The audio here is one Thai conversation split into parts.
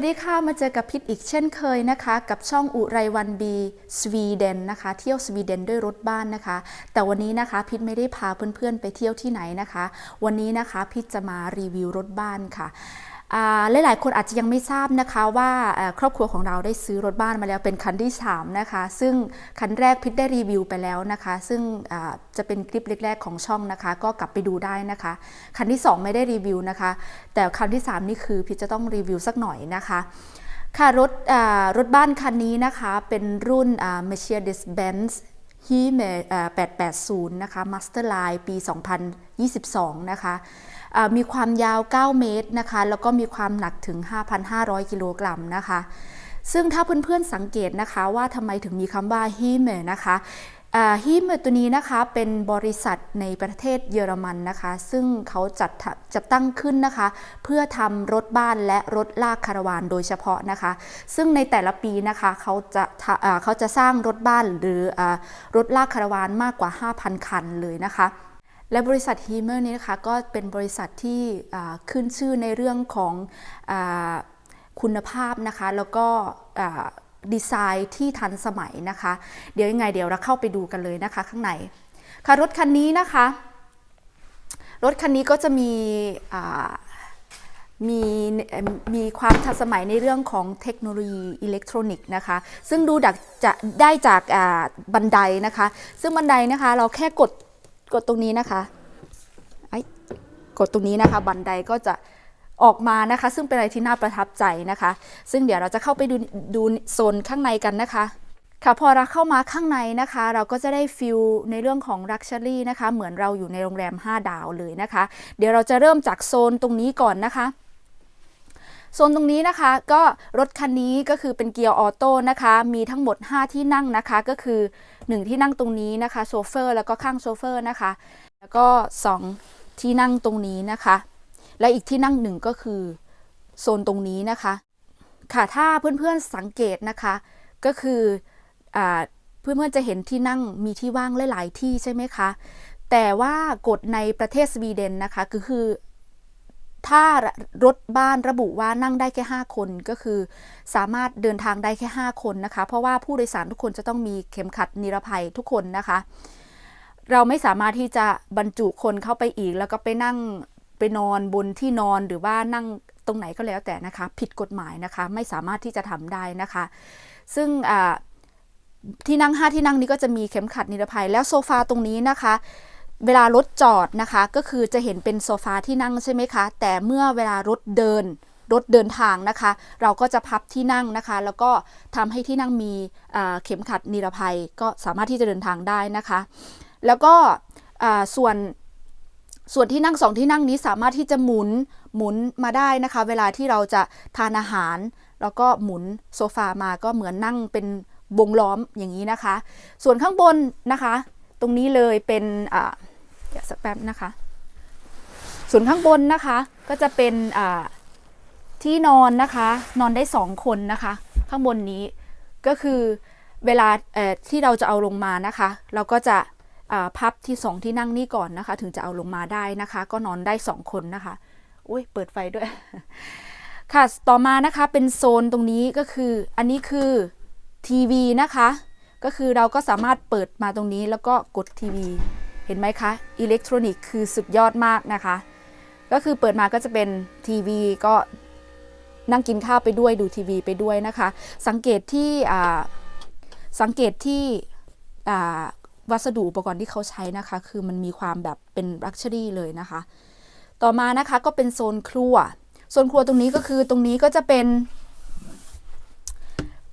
สวัสดีค่ะ มาเจอกับพิษอีกเช่นเคยนะคะ กับช่องอุไรวันบีสวีเดนนะคะ เที่ยวสวีเดนด้วยรถบ้านนะคะ แต่วันนี้นะคะพิษไม่ได้พาเพื่อนๆไปเที่ยวที่ไหนนะคะ วันนี้นะคะพิษจะมารีวิวรถบ้านค่ะ หลายๆ คนอาจจะยังไม่ทราบนะคะว่าครอบครัวของเราได้ซื้อรถบ้านมาแล้วเป็นคันที่ 3 นะคะ ซึ่งคันแรกพิษได้รีวิวไปแล้วนะคะ ซึ่งจะเป็นคลิปแรกๆของช่องนะคะ ก็กลับไปดูได้นะคะ คันที่ 2 ไม่ได้รีวิวนะคะ แต่คันที่ 3 นี่คือพิษจะต้องรีวิวสักหน่อยนะคะค่ะรถรถบ้านคันนี้นะคะเป็นรุ่น Mercedes-Benz h e 880 นะคะ Master Line ปี 2022 นะคะ มีความยาว 9 เมตรนะคะ แล้วก็มีความหนักถึง 5,500 กิโลกรัมนะคะ ซึ่งถ้าเพื่อนๆสังเกตนะคะว่าทำไมถึงมีคำว่า h e m e นะคะฮีเมตัวนี้นะคะเป็นบริษัทในประเทศเยอรมันนะคะ ซึ่งเขาจัดจัดตั้งขึ้นนะคะ เพื่อทำรถบ้านและรถลากคาราวานโดยเฉพาะนะคะ ซึ่งในแต่ละปีนะคะเขาจะะเขาจะสร้างรถบ้านหรืออรถลากคาราวานมากกว่า 5,000 คันเลยนะคะ และบริษัทฮีเมอร์นี้นะคะก็เป็นบริษัทที่ขึ้นชื่อในเรื่องของอคุณภาพนะคะ แล้วก็ดีไซน์ที่ทันสมัยนะคะ เดี๋ยวยังไงเดี๋ยวเราเข้าไปดูกันเลยนะคะข้างในค่ะรถคันนี้นะคะ รถคันนี้ก็จะมีมีมีความทันสมัยในเรื่องของเทคโนโลยีอิเล็กทรอนิกส์นะคะ ซึ่งดูดักจะได้จากบันไดนะคะ ซึ่งบันไดนะคะเราแค่กด กดตรงนี้นะคะไอ้กดตรงนี้นะคะ บันไดก็จะออกมานะคะ ซึ่งเป็นอะไรที่น่าประทับใจนะคะ ซึ่งเดี๋ยวเราจะเข้าไปดูดูโซนข้างในกันนะคะค่ะพอเราเข้ามาข้างในนะคะ เราก็จะได้ฟิลในเรื่องของ Luxury นะคะ เหมือนเราอยู่ในโรงแรม 5 ดาวเลยนะคะ เดี๋ยวเราจะเริ่มจากโซนตรงนี้ก่อนนะคะโซนตรงนี้นะคะก็รถคันนี้ก็คือเป็นเกียร์ออโต้นะคะ มีทั้งหมด 5 ที่นั่งนะคะก็คือ 1 ที่นั่งตรงนี้นะคะโชเฟอร์แล้วก็ข้างโชเฟอร์นะคะ แล้วก็ 2 ที่นั่งตรงนี้นะคะ และอีกที่นั่งหนึ่งก็คือโซนตรงนี้นะคะ ค่ะถ้าเพื่อนๆสังเกตนะคะก็คืออเพื่อนๆจะเห็นที่นั่งมีที่ว่างหลาย ๆ ที่ใช่ไหมคะแต่ว่ากฎในประเทศสวีเดนนะคะก็คือ ถ้ารถบ้านระบุว่านั่งได้แค่ 5 คนก็คือ สามารถเดินทางได้แค่ 5 คนนะคะ เพราะว่าผู้โดยสารทุกคนจะต้องมีเข็มขัดนิรภัยทุกคนนะคะ เราไม่สามารถที่จะบรรจุคนเข้าไปอีก แล้วก็ไปนั่งไปนอนบนที่นอนหรือว่านั่งตรงไหนก็แล้วแต่นะคะ ผิดกฎหมายนะคะ ไม่สามารถที่จะทำได้นะคะ ซึ่งที่นั่ง 5 ที่นั่งนี้ก็จะมีเข็มขัดนิรภัย แล้วโซฟาตรงนี้นะคะ เวลารถจอดนะคะ ก็คือจะเห็นเป็นโซฟาที่นั่งใช่ไหมคะ แต่เมื่อเวลารถเดินรถเดินทางนะคะ เราก็จะพับที่นั่งนะคะ แล้วก็ทำให้ที่นั่งมีเข็มขัดนิรภัยก็สามารถที่จะเดินทางได้นะคะ แล้วก็ส่วนส่วนที่นั่งสองที่นั่งนี้สามารถที่จะหมุนหมุนมาได้นะคะ เวลาที่เราจะทานอาหาร แล้วก็หมุนโซฟามาก็เหมือนนั่งเป็นวงล้อมอย่างนี้นะคะ ส่วนข้างบนนะคะ ตรงนี้เลยเป็นอ่า เดี๋ยวสักแป๊บนะคะ ส่วนข้างบนนะคะก็จะเป็นที่นอนนะคะ นอนได้สองคนนะคะ ข้างบนนี้ก็คือเวลาที่เราจะเอาลงมานะคะ เราก็จะพับที่สองที่นั่งนี่ก่อนนะคะ ถึงจะเอาลงมาได้นะคะ ก็นอนได้สองคนนะคะอุ้ยเปิดไฟด้วยค่ะ ต่อมานะคะเป็นโซนตรงนี้ก็คือ อันนี้คือทีวีนะคะ ก็คือเราก็สามารถเปิดมาตรงนี้แล้วก็กดทีวี ห็นไหมคะ อิเล็กทรอนิกส์คือสุดยอดมากนะคะ ก็คือเปิดมาก็จะเป็นทีวีก็นั่งกินข้าวไปด้วยดูทีวีไปด้วยนะคะ สังเกตที่อ่าสังเกตที่อ่าวัสดุอุปกรณ์ที่เขาใช้นะคะ คือมันมีความแบบเป็นลักชัวรี่เลยนะคะ ต่อมานะคะก็เป็นโซนครัว โซนครัวตรงนี้ก็คือตรงนี้ก็จะเป็น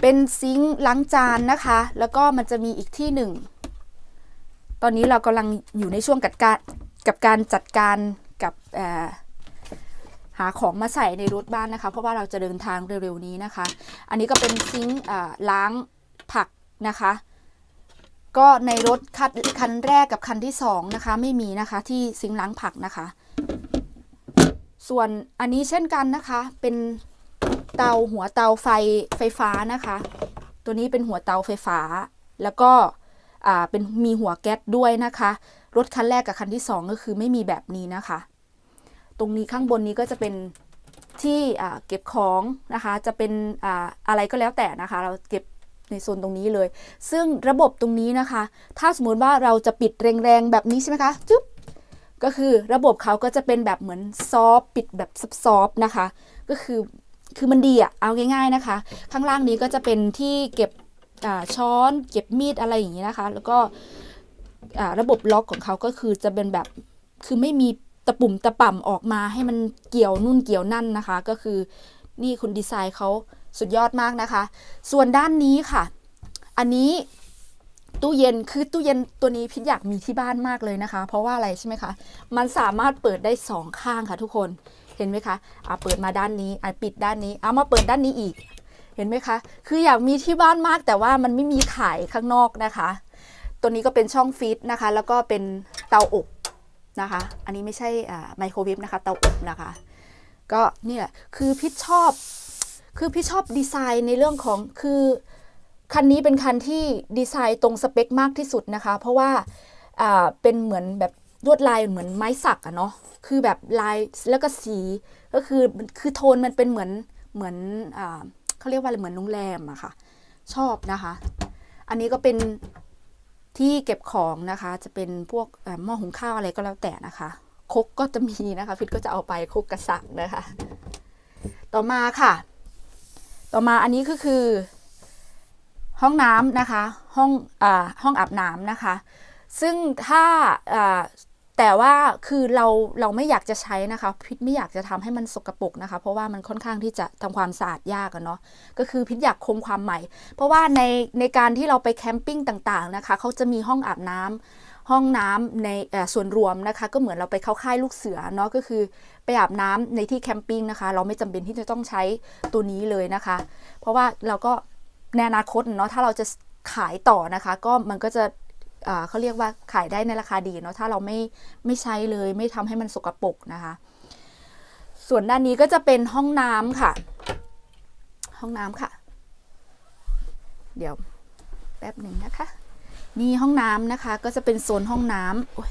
เป็นซิงค์ล้างจานนะคะ แล้วก็มันจะมีอีกที่หนึ่ง ตอนนี้เรากำลังอยู่ในช่วงกัดการกับการจัดการกับหาของมาใส่ในรถบ้านนะคะ เพราะว่าเราจะเดินทางเร็วๆนี้นะคะ อันนี้ก็เป็นซิงค์ล้างผักนะคะ ก็ในรถคันคันแรกกับคันที่สองนะคะ ไม่มีนะคะที่ซิงค์ล้างผักนะคะ ส่วนอันนี้เช่นกันนะคะ เป็นเตาหัวเตาไฟไฟฟ้านะคะ ตัวนี้เป็นหัวเตาไฟฟ้า แล้วก็ เป็นมีหัวแก๊สด้วยนะคะ รถคันแรกกับคันที่สองก็คือไม่มีแบบนี้นะคะ ตรงนี้ข้างบนนี้ก็จะเป็นที่เก็บของนะคะ จะเป็นอ่าอะไรก็แล้วแต่นะคะ เราเก็บในโซนตรงนี้เลย ซึ่งระบบตรงนี้นะคะ ถ้าสมมติว่าเราจะปิดแรงๆแบบนี้ใช่ไหมคะจุ๊บก็คือระบบเขาก็จะเป็นแบบเหมือนซอฟปิดแบบซอฟนะคะ ก็คือคือมันดีอะเอาง่าย ๆนะคะ ข้างล่างนี้ก็จะเป็นที่เก็บ ช้อนเก็บมีดอะไรอย่างนี้นะคะ แล้วก็ระบบล็อกของเขาก็คือจะเป็นแบบคือไม่มีตะปุ่มตะป่ำออกมาให้มันเกี่ยวนู่นเกี่ยวนั่นนะคะ ก็คือนี่คุณดีไซน์เขาสุดยอดมากนะคะ ส่วนด้านนี้ค่ะ อันนี้ตู้เย็นคือตู้เย็นตัวนี้พิดอยากมีที่บ้านมากเลยนะคะ เพราะว่าอะไรใช่ไหมคะ มันสามารถเปิดได้สองข้างค่ะทุกคนเห็นไหมคะอะเปิดมาด้านนี้อะปิดด้านนี้เอามาเปิดด้านนี้อีก เห็นไหมคะ คืออยากมีที่บ้านมากแต่ว่ามันไม่มีขายข้างนอกนะคะ ตัวนี้ก็เป็นช่องฟีดนะคะ แล้วก็เป็นเตาอบนะคะ อันนี้ไม่ใช่ไมโครเวฟนะคะ เตาอบนะคะ ก็เนี่ยคือพิชชอบ คือพี่ชอบดีไซน์ในเรื่องของ คือคันนี้เป็นคันที่ดีไซน์ตรงสเปคมากที่สุดนะคะ เพราะว่าเป็นเหมือนแบบลวดลายเหมือนไม้สักอะเนาะ คือแบบลายแล้วก็สี ก็คือคือโทนมันเป็นเหมือนเหมือนอ เขาเรียกว่าอะไรเหมือนโรงแรมอะค่ะ ชอบนะคะ อันนี้ก็เป็นที่เก็บของนะคะ จะเป็นพวกหม้อหุงข้าวอะไรก็แล้วแต่นะคะคกก็จะมีนะคะพิทก็จะเอาไปครกกระสังนะคะ ต่อมาค่ะ ต่อมาอันนี้ก็คือ ห้องน้ำนะคะ ห้องอ่าห้องอาบน้ำนะคะ ซึ่งถ้า แต่ว่าคือเราเราไม่อยากจะใช้นะคะพิษไม่อยากจะทำให้มันสกปรกนะคะ เพราะว่ามันค่อนข้างที่จะทำความสะอาดยากอะเนาะก็คือพิษอยากคงความใหม่ เพราะว่าในในการที่เราไปแคมปิ้งต่างๆนะคะเขาจะมีห้องอาบน้ำห้องน้ำในส่วนรวมนะคะ ก็เหมือนเราไปเข้าค่ายลูกเสือเนาะก็คือไปอาบน้ำในที่แคมปิ้งนะคะ เราไม่จำเป็นที่จะต้องใช้ตัวนี้เลยนะคะ เพราะว่าเราก็ในอนาคตเนาะถ้าเราจะขายต่อนะคะ ก็มันก็จะ เขาเรียกว่าขายได้ในราคาดีเนาะถ้าเราไม่ไม่ใช้เลยไม่ทำให้มันสกปรกนะคะ ส่วนด้านนี้ก็จะเป็นห้องน้ำค่ะ ห้องน้ำค่ะ เดี๋ยวแป๊บหนึ่งนะคะ นี่ห้องน้ำนะคะ ก็จะเป็นโซนห้องน้ำโอ๊ย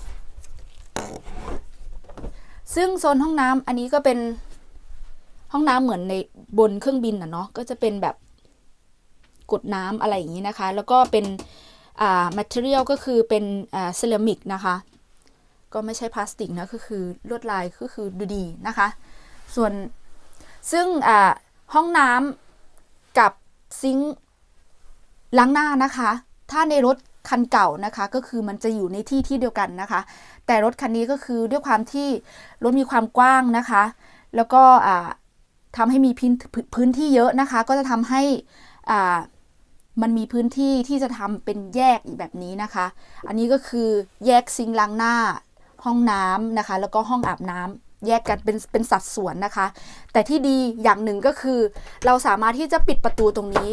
ซึ่งโซนห้องน้ำอันนี้ก็เป็นห้องน้ำเหมือนในบนเครื่องบินอะเนาะก็จะเป็นแบบกดน้ำอะไรอย่างนี้นะคะ แล้วก็เป็น อ่า material ก็คือเป็นเซรามิกนะคะ ก็ไม่ใช่พลาสติกนะก็คือลวดลายก็คือดูดีนะคะ ส่วนซึ่งอ่าห้องน้ำกับซิงค์ล้างหน้านะคะ ถ้าในรถคันเก่านะคะ ก็คือมันจะอยู่ในที่ที่เดียวกันนะคะ แต่รถคันนี้ก็คือด้วยความที่รถมีความกว้างนะคะ แล้วก็อ่าทำให้มีพื้นพื้นที่เยอะนะคะ ก็จะทำให้อ่า มันมีพื้นที่ที่จะทำเป็นแยกอีกแบบนี้นะคะ อันนี้ก็คือแยกซิงล้างหน้าห้องน้ำนะคะ แล้วก็ห้องอาบน้ำแยกกันเป็นเป็นสัดส่วนนะคะ แต่ที่ดีอย่างหนึ่งก็คือ เราสามารถที่จะปิดประตูตรงนี้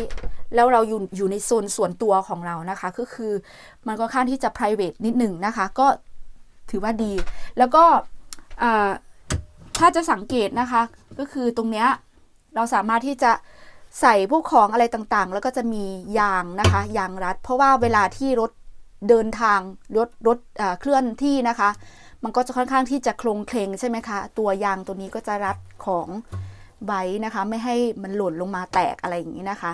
แล้วเราอยู่อยู่ในโซนส่วนตัวของเรานะคะ ก็คือมันค่อนข้างที่จะ private นิดหนึ่งนะคะ ก็ถือว่าดี แล้วก็ถ้าจะสังเกตนะคะ ก็คือตรงเนี้ยเราสามารถที่จะ ใส่พวกของอะไรต่างๆ แล้วก็จะมียางนะคะ ยางรัด เพราะว่าเวลาที่รถเดินทางรถรถเคลื่อนที่นะคะ มันก็จะค่อนข้างที่จะโครงเคลงใช่ไหมคะ ตัวยางตัวนี้ก็จะรัดของไว้นะคะ ไม่ให้มันหล่นลงมาแตกอะไรอย่างนี้นะคะ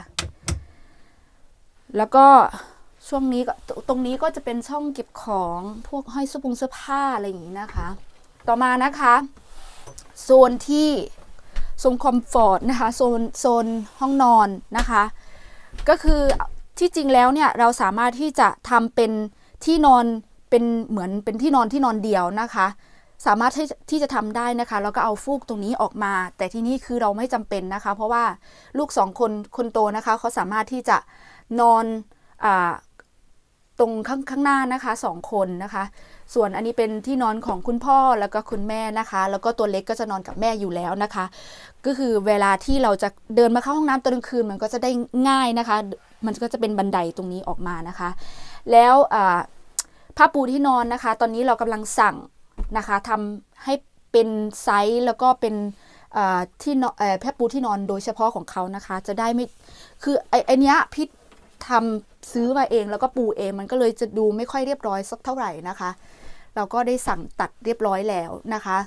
แล้วก็ช่วงนี้ก็ตรงนี้ก็จะเป็นช่องเก็บของพวกห้อยเสื้อผงเสื้อผ้าอะไรอย่างนี้นะคะ ต่อมานะคะ โซนที่ โซนคอมฟอร์ตนะคะโซนโซนห้องนอนนะคะ ก็คือที่จริงแล้วเนี่ยเราสามารถที่จะทำเป็นที่นอนเป็นเหมือนเป็นที่นอนที่นอนเดียวนะคะ สามารถที่ที่จะทำได้นะคะแล้วก็เอาฟูกตรงนี้ออกมา แต่ที่นี่คือเราไม่จำเป็นนะคะ เพราะว่าลูกสองคนคนโตนะคะเขาสามารถที่จะนอนอา ตรงข้างข้างหน้านะคะสองคนนะคะ ส่วนอันนี้เป็นที่นอนของคุณพ่อแล้วก็คุณแม่นะคะ แล้วก็ตัวเล็กก็จะนอนกับแม่อยู่แล้วนะคะ ก็คือเวลาที่เราจะเดินมาเข้าห้องน้ำตอนกลางคืนมันก็จะได้ง่ายนะคะ มันก็จะเป็นบันไดตรงนี้ออกมานะคะ แล้วผ้าปูที่นอนนะคะ ตอนนี้เรากำลังสั่งนะคะทำให้เป็นไซส์แล้วก็เป็นที่นอนผ้าปูที่นอนโดยเฉพาะของเขานะคะ จะได้ไม่คือไอไอเนี้ยพี่ ทำซื้อมาเองแล้วก็ปูเองมันก็เลยจะดูไม่ค่อยเรียบร้อยสักเท่าไหร่นะคะ เราก็ได้สั่งตัดเรียบร้อยแล้วนะคะ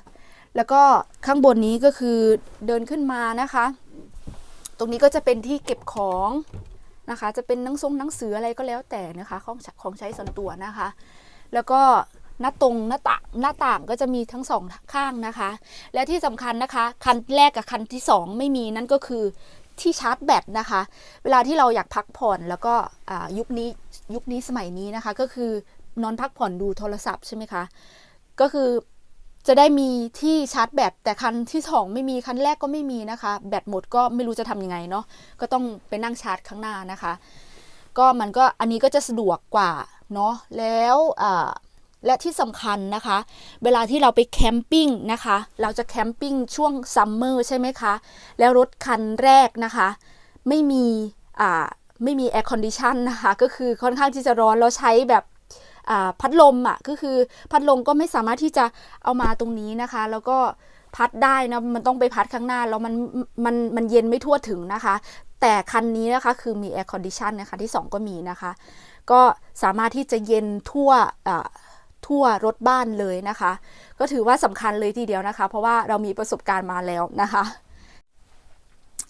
แล้วก็ข้างบนนี้ก็คือเดินขึ้นมานะคะ ตรงนี้ก็จะเป็นที่เก็บของนะคะ จะเป็นหนังทรงหนังสืออะไรก็แล้วแต่นะคะของของใช้ส่วนตัวนะคะ แล้วก็หน้าตรงหน้าต่างหน้าต่างก็จะมีทั้งสองข้างนะคะ และที่สำคัญนะคะ คันแรกกับคันที่สองไม่มีนั่นก็คือ ที่ชาร์จแบตนะคะ เวลาที่เราอยากพักผ่อนแล้วก็ยุคนี้ยุคนี้สมัยนี้นะคะ ก็คือนอนพักผ่อนดูโทรศัพท์ใช่ไหมคะ ก็คือจะได้มีที่ชาร์จแบตแต่คันที่สองไม่มีคันแรกก็ไม่มีนะคะ แบตหมดก็ไม่รู้จะทำยังไงเนาะก็ต้องไปนั่งชาร์จข้างหน้านะคะ ก็มันก็อันนี้ก็จะสะดวกกว่าเนาะแล้วอ่า และที่สำคัญนะคะ เวลาที่เราไปแคมปิ้งนะคะ เราจะแคมปิ้งช่วงซัมเมอร์ใช่ไหมคะ แล้วรถคันแรกนะคะ ไม่มีอ่าไม่มีแอร์คอนดิชันนะคะ ก็คือค่อนข้างที่จะร้อนเราใช้แบบพัดลมอะก็คือพัดลมก็ไม่สามารถที่จะเอามาตรงนี้นะคะ แล้วก็พัดได้นะมันต้องไปพัดข้างหน้าแล้วมันมันมันเย็นไม่ทั่วถึงนะคะ แต่คันนี้นะคะคือมีแอร์คอนดิชันนะคะที่ 2 ก็มีนะคะ ก็สามารถที่จะเย็นทั่วอ ทั่วรถบ้านเลยนะคะ ก็ถือว่าสำคัญเลยทีเดียวนะคะ เพราะว่าเรามีประสบการณ์มาแล้วนะคะ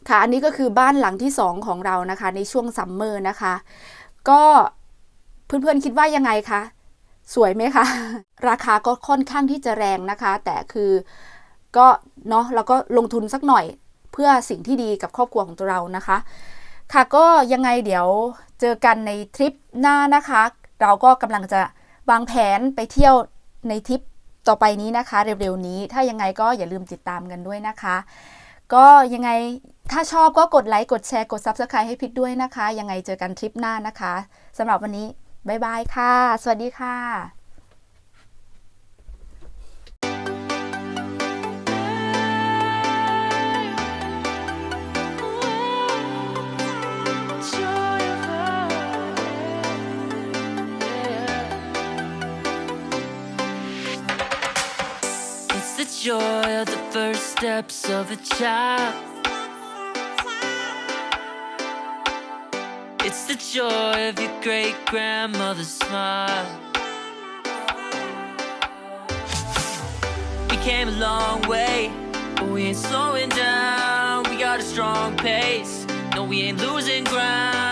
ค่ะอันนี้ก็คือบ้านหลังที่ 2 ของเรานะคะ ในช่วงซัมเมอร์นะคะ ก็เพื่อนๆคิดว่ายังไงคะ สวยไหมคะ ราคาก็ค่อนข้างที่จะแรงนะคะ แต่คือก็เนาะเราก็ลงทุนสักหน่อยเพื่อสิ่งที่ดีกับครอบครัวของเรานะคะ ค่ะก็ยังไงเดี๋ยวเจอกันในทริปหน้านะคะ เราก็กำลังจะ วางแผนไปเที่ยวในทริปต่อไปนี้นะคะ เร็วๆนี้ ถ้ายังไงก็อย่าลืมติดตามกันด้วยนะคะ ก็ยังไงถ้าชอบก็กดไลค์กดแชร์กด Subscribe ให้พิดด้วยนะคะ ยังไงเจอกันทริปหน้านะคะสำหรับวันนี้บ๊ายบายค่ะ สวัสดีค่ะ joy of the first steps of a child. It's the joy of your great grandmother's smile. We came a long way, but we ain't slowing down. We got a strong pace. No, we ain't losing ground.